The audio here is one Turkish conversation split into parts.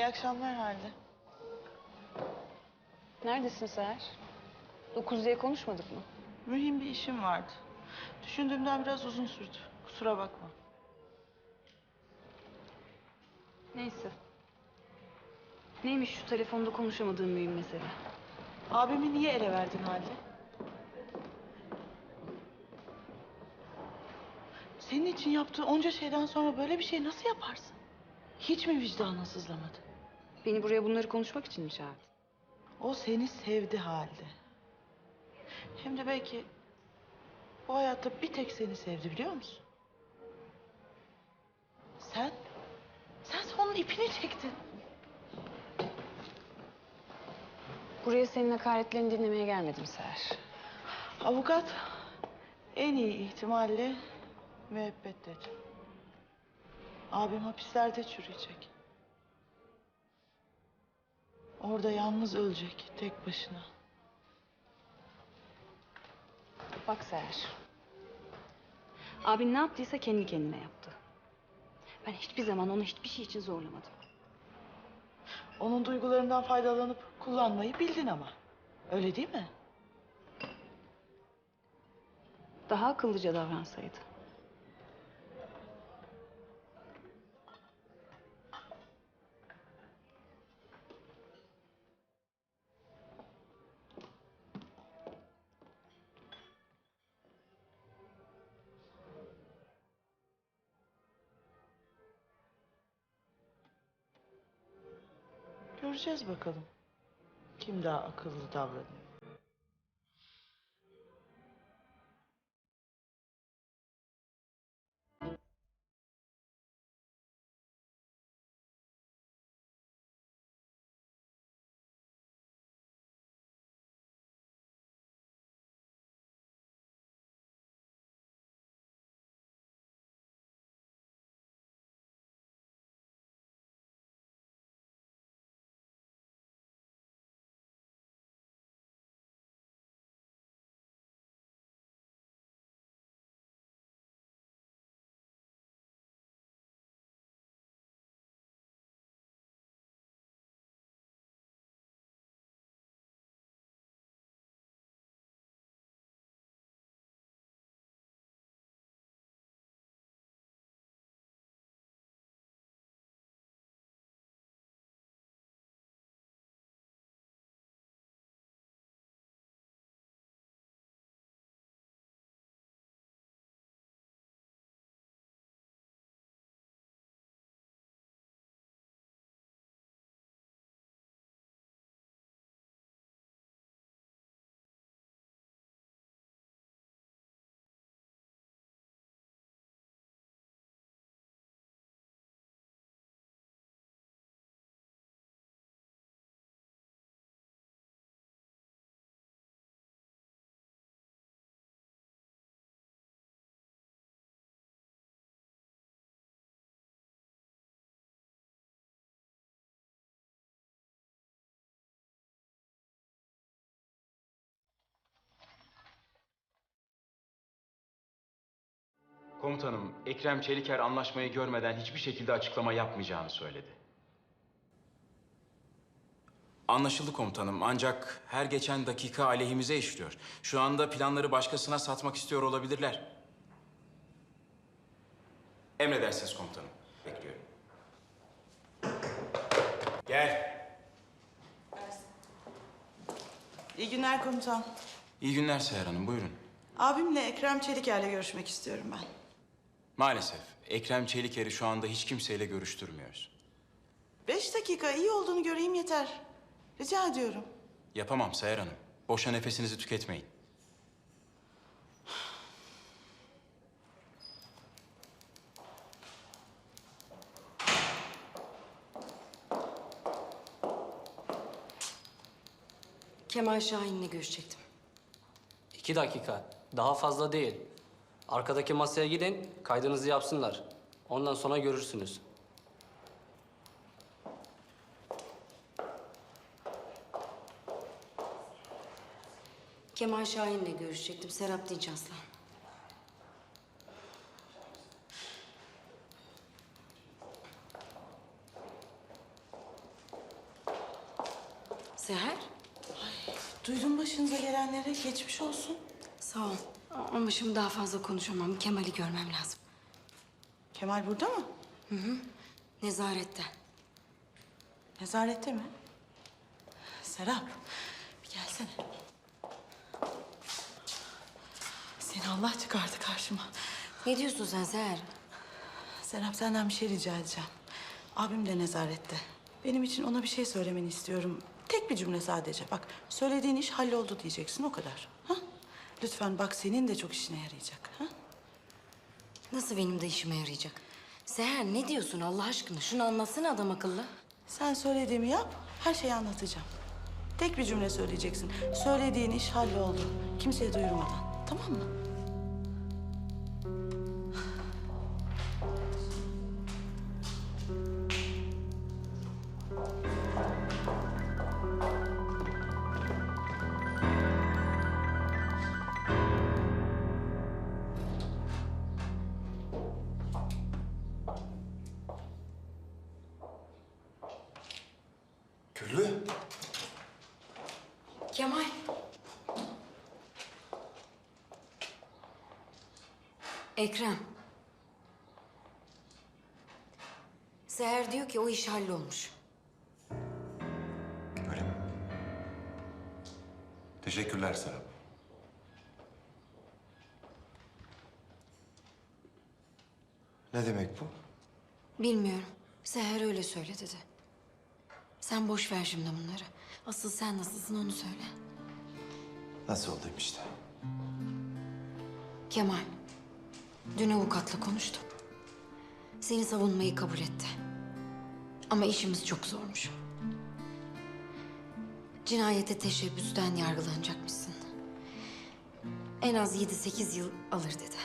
İyi akşamlar Halide. Neredesin Seher? Dokuz diye konuşmadık mı? Mühim bir işim vardı. Düşündüğümden biraz uzun sürdü. Kusura bakma. Neyse. Neymiş şu telefonda konuşamadığım mühim mesele? Abimi niye ele verdin Halide? Senin için yaptığı onca şeyden sonra böyle bir şey nasıl yaparsın? Hiç mi vicdanın sızlamadı? Beni buraya bunları konuşmak için mi çağırdın? O seni sevdi halde. Hem de belki bu hayatta bir tek seni sevdi biliyor musun? Sen, sen onun ipini çektin. Buraya senin hakaretlerini dinlemeye gelmedim Seher. Avukat en iyi ihtimalle müebbet dedi. Abim hapislerde çürüyecek. Orada yalnız ölecek tek başına. Bak Seher. Abin ne yaptıysa kendi kendine yaptı. Ben hiçbir zaman onu hiçbir şey için zorlamadım. Onun duygularından faydalanıp kullanmayı bildin ama. Öyle değil mi? Daha akıllıca davransaydı. Göreceğiz bakalım. Kim daha akıllı davranıyor. Komutanım, Ekrem Çeliker anlaşmayı görmeden hiçbir şekilde açıklama yapmayacağını söyledi. Anlaşıldı komutanım ancak her geçen dakika aleyhimize işliyor. Şu anda planları başkasına satmak istiyor olabilirler. Emredersiniz komutanım. Bekliyorum. Gel. İyi günler komutan. İyi günler Seher Hanım, buyurun. Abimle Ekrem Çeliker'le görüşmek istiyorum ben. Maalesef Ekrem Çeliker'i şu anda hiç kimseyle görüştürmüyoruz. Beş dakika iyi olduğunu göreyim yeter. Rica ediyorum. Yapamam Seher Hanım. Boşa nefesinizi tüketmeyin. Kemal Şahin'le görüşecektim. İki dakika. Daha fazla değil. Arkadaki masaya gidin, kaydınızı yapsınlar. Ondan sonra görürsünüz. Kemal Şahin'le görüşecektim. Serap Dincas'la. Seher. Duydum başınıza gelenlere. Geçmiş olsun. Sağ ol. Ama şimdi daha fazla konuşamam. Kemal'i görmem lazım. Kemal burada mı? Nezarette. Nezarette mi? Serap, bir gelsene. Seni Allah çıkardı karşıma. Ne diyorsun sen Seher? Serap senden bir şey rica edeceğim. Abim de nezarette. Benim için ona bir şey söylemeni istiyorum. Tek bir cümle sadece. Bak söylediğin iş halloldu diyeceksin o kadar. Ha? Lütfen bak senin de çok işine yarayacak. Ha? Nasıl benim de işime yarayacak? Seher ne diyorsun Allah aşkına? Şunu anlatsana adam akıllı. Sen söylediğimi yap, her şeyi anlatacağım. Tek bir cümle söyleyeceksin. Söylediğin iş halloldu. Kimseye duyurmadan. Tamam mı? Ekrem. Seher diyor ki o iş hallolmuş. Öyle mi? Teşekkürler Serap. Ne demek bu? Bilmiyorum. Seher öyle söyle dedi. Sen boş ver şimdi bunları. Asıl sen nasılsın onu söyle. Nasıl olayım işte? Kemal. Dün avukatla konuştum. Seni savunmayı kabul etti. Ama işimiz çok zormuş. Cinayete teşebbüsten yargılanacakmışsın. En az yedi sekiz yıl alır dedi.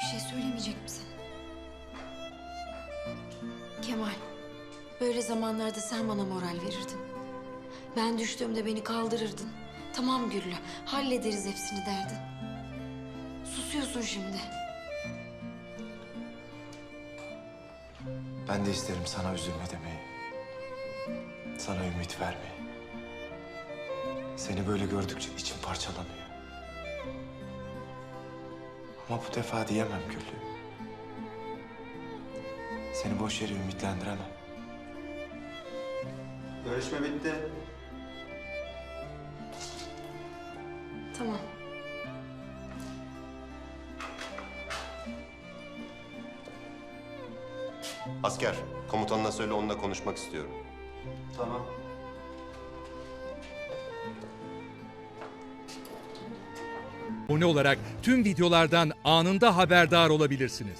Bir şey söylemeyecek misin? Kemal, böyle zamanlarda sen bana moral verirdin. Ben düştüğümde beni kaldırırdın. Tamam Güllü, hallederiz hepsini derdin. Susuyorsun şimdi. Ben de isterim sana üzülme demeyi. Sana ümit vermeyi. Seni böyle gördükçe içim parçalanıyor. Ama bu defa diyemem Güllü. Seni boş yere ümitlendiremem. Görüşme bitti. Tamam. Asker, komutanına söyle onunla konuşmak istiyorum. Tamam. abone olarak tüm videolardan anında haberdar olabilirsiniz.